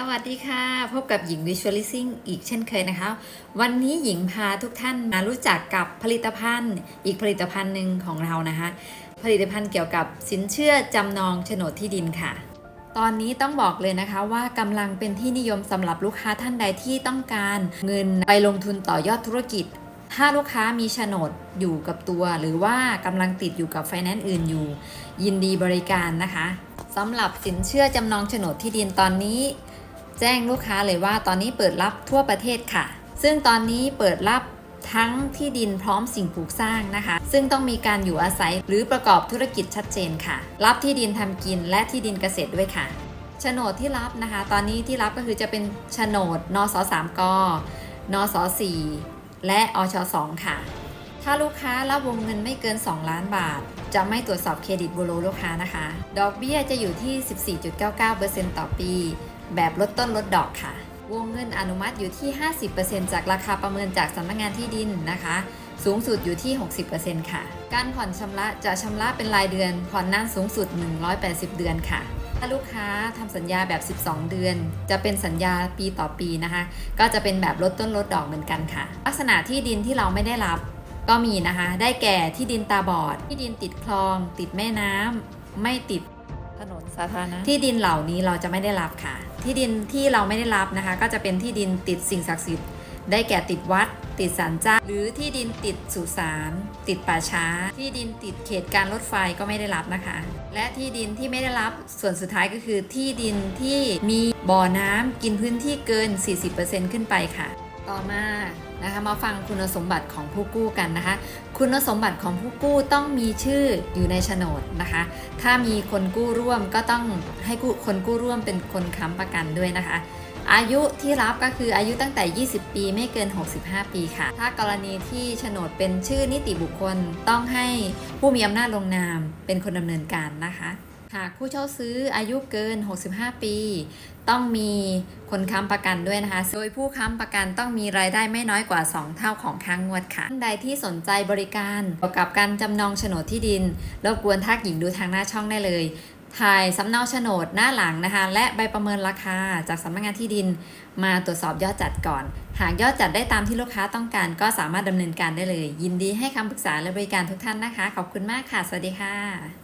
สวัสดีค่ะ พบกับหญิง Visualizing อีกเช่นเคยนะคะ วันนี้หญิงพาทุกท่านมารู้จักกับผลิตภัณฑ์ อีกผลิตภัณฑ์หนึ่งของเรานะคะ ผลิตภัณฑ์เกี่ยวกับสินเชื่อจำนองโฉนดที่ดินค่ะ ตอนนี้ต้องบอกเลยนะคะว่ากำลังเป็นที่นิยมสำหรับลูกค้าท่านใดที่ต้องการเงินไปลงทุนต่อยอดธุรกิจ ถ้าลูกค้ามีโฉนดอยู่กับตัว หรือว่ากำลังติดอยู่กับไฟแนนซ์อื่นอยู่ ยินดีบริการนะคะสำหรับสินเชื่อจำนองโฉนดที่ดินตอนนี้ แจ้งลูกค้าเลยว่าตอนนี้เปิดรับทั่วประเทศค่ะ ซึ่งตอนนี้เปิดรับทั้งที่ดินพร้อมสิ่งปลูกสร้างนะคะ ซึ่งต้องมีการอยู่อาศัยหรือประกอบธุรกิจชัดเจนค่ะ รับที่ดินทำกินและที่ดินเกษตรด้วยค่ะโฉนดที่รับนะคะ ตอนนี้ที่รับก็คือจะเป็นโฉนดนสสามกนสสี่และอชสองค่ะ ถ้าลูกค้ารับวงเงินไม่เกิน 2 ล้านบาท จะไม่ตรวจสอบเครดิตบูโรลูกค้านะคะ ดอกเบี้ยจะอยู่ที่ 14.99%ต่อปี แบบลดต้นลดดอกค่ะ วงเงินอนุมัติอยู่ที่ 50%จากราคาประเมินจากสำนักงานที่ดินนะคะ สูงสุดอยู่ที่ 60%ค่ะ การผ่อนชำระจะชำระเป็นรายเดือน ผ่อนนานสูงสุด 180 เดือนค่ะถ้าลูกค้าทำสัญญาแบบ 12 เดือน จะเป็นสัญญาปีต่อปีนะคะ ก็จะเป็นแบบลดต้นลดดอกเหมือนกันค่ะ ลักษณะที่ดินที่เราไม่ได้รับก็มีนะคะ ได้แก่ที่ดินตาบอด ที่ดินติดคลอง ติดแม่น้ำไม่ติดถนนสาธารณะ ที่ดินเหล่านี้เราจะไม่ได้รับค่ะ ที่ดินที่เราไม่ได้รับนะคะ ก็จะเป็นที่ดินติดสิ่งศักดิ์สิทธิ์ได้แก่ติดวัด ติดศาลเจ้า หรือที่ดินติดสุสานติดป่าช้า ที่ดินติดเขตการรถไฟก็ไม่ได้รับนะคะ และที่ดินที่ไม่ได้รับส่วนสุดท้ายก็คือที่ดินที่มีบ่อน้ำกินพื้นที่เกิน 40%ขึ้นไปค่ะ ต่อมานะคะมาฟังคุณสมบัติของผู้กู้กันนะคะ คุณสมบัติของผู้กู้ต้องมีชื่ออยู่ในโฉนดนะคะ ถ้ามีคนกู้ร่วมก็ต้องให้คนกู้ร่วมเป็นคนค้ำประกันด้วยนะคะ อายุที่รับก็คืออายุตั้งแต่ 20 ปีไม่เกิน 65 ปีค่ะ ถ้ากรณีที่โฉนดเป็นชื่อนิติบุคคลต้องให้ผู้มีอำนาจลงนามเป็นคนดำเนินการนะคะ หากผู้เช่าซื้ออายุเกิน 65 ปี ต้องมีคนค้ำประกันด้วยนะคะ โดยผู้ค้ำประกันต้องมีรายได้ไม่น้อยกว่า 2 เท่าของค้างงวดค่ะท่านใดที่สนใจบริการเกี่ยวกับการจำนองโฉนดที่ดิน รบกวนทักหญิงดูทางหน้าช่องได้เลยถ่ายสำเนาโฉนดหน้าหลังนะคะ และใบประเมินราคาจากสำนักงานที่ดิน มาตรวจสอบยอดจัดก่อน หากยอดจัดได้ตามที่ลูกค้าต้องการ ก็สามารถดำเนินการได้เลย ยินดีให้คำปรึกษาและบริการทุกท่านนะคะ ขอบคุณมากค่ะ สวัสดีค่ะ